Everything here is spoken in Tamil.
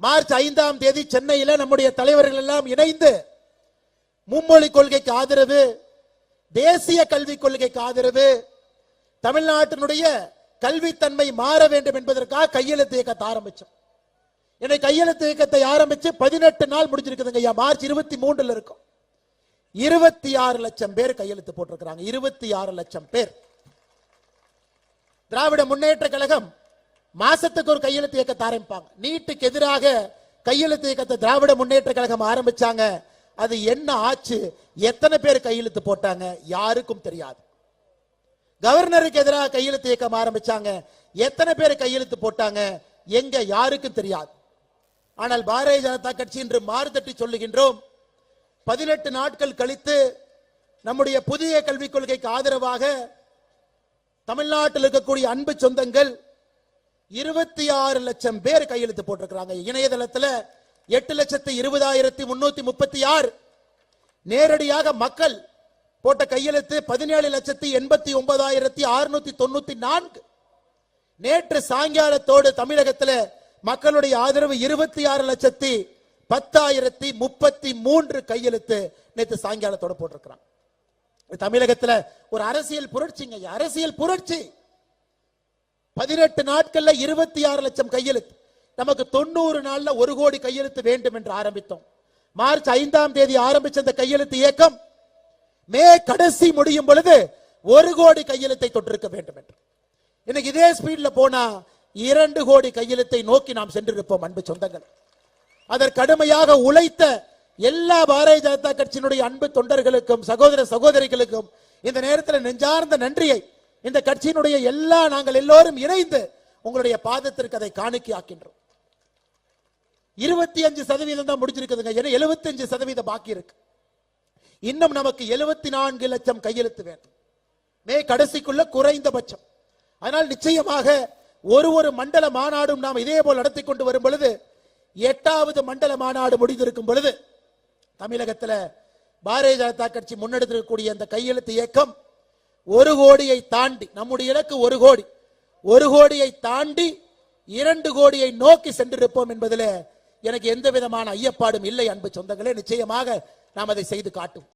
மார்ச் ஐந்தாம் தேதி சென்னையில் நம்முடைய தலைவர்கள் எல்லாம் இணைந்து மும்மொழி கொள்கைக்கு ஆதரவு தேசிய கல்விக் கொள்கைக்கு ஆதரவு தமிழ்நாட்டினுடைய கல்வித்தன்மை மாற வேண்டும் என்பதற்காக கையெழுத்து இயக்கத்தை ஆரம்பிச்சோம். என்னை கையெழுத்து இயக்கத்தை ஆரம்பிச்சு பதினெட்டு நாள் முடிஞ்சிருக்குதுங்க ஐயா. மார்ச் இருபத்தி மூன்றுல இருக்கும். இருபத்தி ஆறு லட்சம் பேர் கையெழுத்து போட்டிருக்கிறாங்க. இருபத்தி ஆறு லட்சம் பேர். திராவிட முன்னேற்ற கழகம் மாசத்துக்கு ஒரு கையெழுத்து இயக்கத்தை ஆரம்பிப்பாங்க நீட்டுக்கு எதிராக கையெழுத்து இயக்கத்தை திராவிட முன்னேற்ற கழகம் ஆரம்பிச்சாங்க. அது என்ன ஆச்சு? எத்தனை பேர் கையெழுத்து போட்டாங்க? யாருக்கும் தெரியாது. கவர்னருக்கு எதிராக கையெழுத்து இயக்கம் ஆரம்பிச்சாங்க. எத்தனை பேர் கையெழுத்து போட்டாங்க? எங்க யாருக்கும் தெரியாது. ஆனால் பாரதிய ஜனதா கட்சி இன்று மாறுதட்டி சொல்லுகின்றோம். பதினெட்டு நாட்கள் கழித்து நம்முடைய புதிய கல்விக் கொள்கைக்கு ஆதரவாக தமிழ்நாட்டில் இருக்கக்கூடிய அன்பு சொந்தங்கள் இருபத்தி ஆறு லட்சம் பேர் கையெழுத்து போட்டிருக்கிறாங்க. இணையதளத்துல எட்டு லட்சத்தி இருபதாயிரத்தி முன்னூத்தி முப்பத்தி ஆறு நேரடியாக மக்கள் போட்ட கையெழுத்து பதினேழு லட்சத்தி எண்பத்தி ஒன்பதாயிரத்தி அறுநூத்தி தொண்ணூத்தி நான்கு. நேற்று சாயங்காலத்தோடு தமிழகத்தில் மக்களுடைய ஆதரவு இருபத்தி ஆறு லட்சத்தி பத்தாயிரத்தி முப்பத்தி மூன்று கையெழுத்து நேற்று சாயங்காலத்தோட போட்டிருக்கிறாங்க. தமிழகத்தில் ஒரு அரசியல் புரட்சிங்க. அரசியல் புரட்சி. பதினெட்டு நாட்கள்ல இருபத்தி ஆறு லட்சம் கையெழுத்து. நமக்கு தொண்ணூறு நாள்ல ஒரு கோடி கையெழுத்து வேண்டும் என்று ஆரம்பித்தோம். மார்ச் ஐந்தாம் தேதி ஆரம்பிச்ச இந்த கையெழுத்து இயக்கம் மே கடைசி முடியும் பொழுது ஒரு கோடி கையெழுத்தை தொட்டிருக்க வேண்டும் என்று. இன்னைக்கு இதே ஸ்பீட்ல போனா இரண்டு கோடி கையெழுத்தை நோக்கி நாம் சென்றிருப்போம் அன்பு சொந்தங்கள். அதற்கு கடுமையாக உழைத்த எல்லா பாரதிய ஜனதா கட்சியினுடைய அன்பு தொண்டர்களுக்கும் சகோதர சகோதரிகளுக்கும் இந்த நேரத்தில் நெஞ்சார்ந்த நன்றியை இந்த கட்சியினுடைய எல்லா நாங்கள் எல்லோரும் இணைந்து உங்களுடைய பாதத்திற்கு அதை காணிக்கையாக்கின்றோம். இருபத்தி அஞ்சு சதவீதம் தான் முடிஞ்சிருக்குதுங்க. ஏன்னா எழுபத்தி அஞ்சு சதவீதம் பாக்கி இருக்கு. இன்னும் நமக்கு எழுபத்தி நான்கு லட்சம் கையெழுத்து வேண்டும். மே கடைசிக்குள்ள குறைந்தபட்சம். அதனால் நிச்சயமாக ஒரு ஒரு மண்டல மாநாடும் நாம் இதே போல் நடத்தி கொண்டு வரும் பொழுது எட்டாவது மண்டல மாநாடு முடிந்திருக்கும் பொழுது தமிழகத்துல பாரதிய ஜனதா கட்சி முன்னெடுத்திருக்கக்கூடிய அந்த கையெழுத்து இயக்கம் ஒரு கோடியை தாண்டி நம்முடைய இலக்கு ஒரு கோடி. ஒரு கோடியை தாண்டி இரண்டு கோடியை நோக்கி சென்றிருப்போம் என்பதில் எனக்கு எந்த விதமான ஐயப்பாடும் இல்லை அன்பு சொந்தங்களே. நிச்சயமாக நாம் அதை செய்து காட்டும்.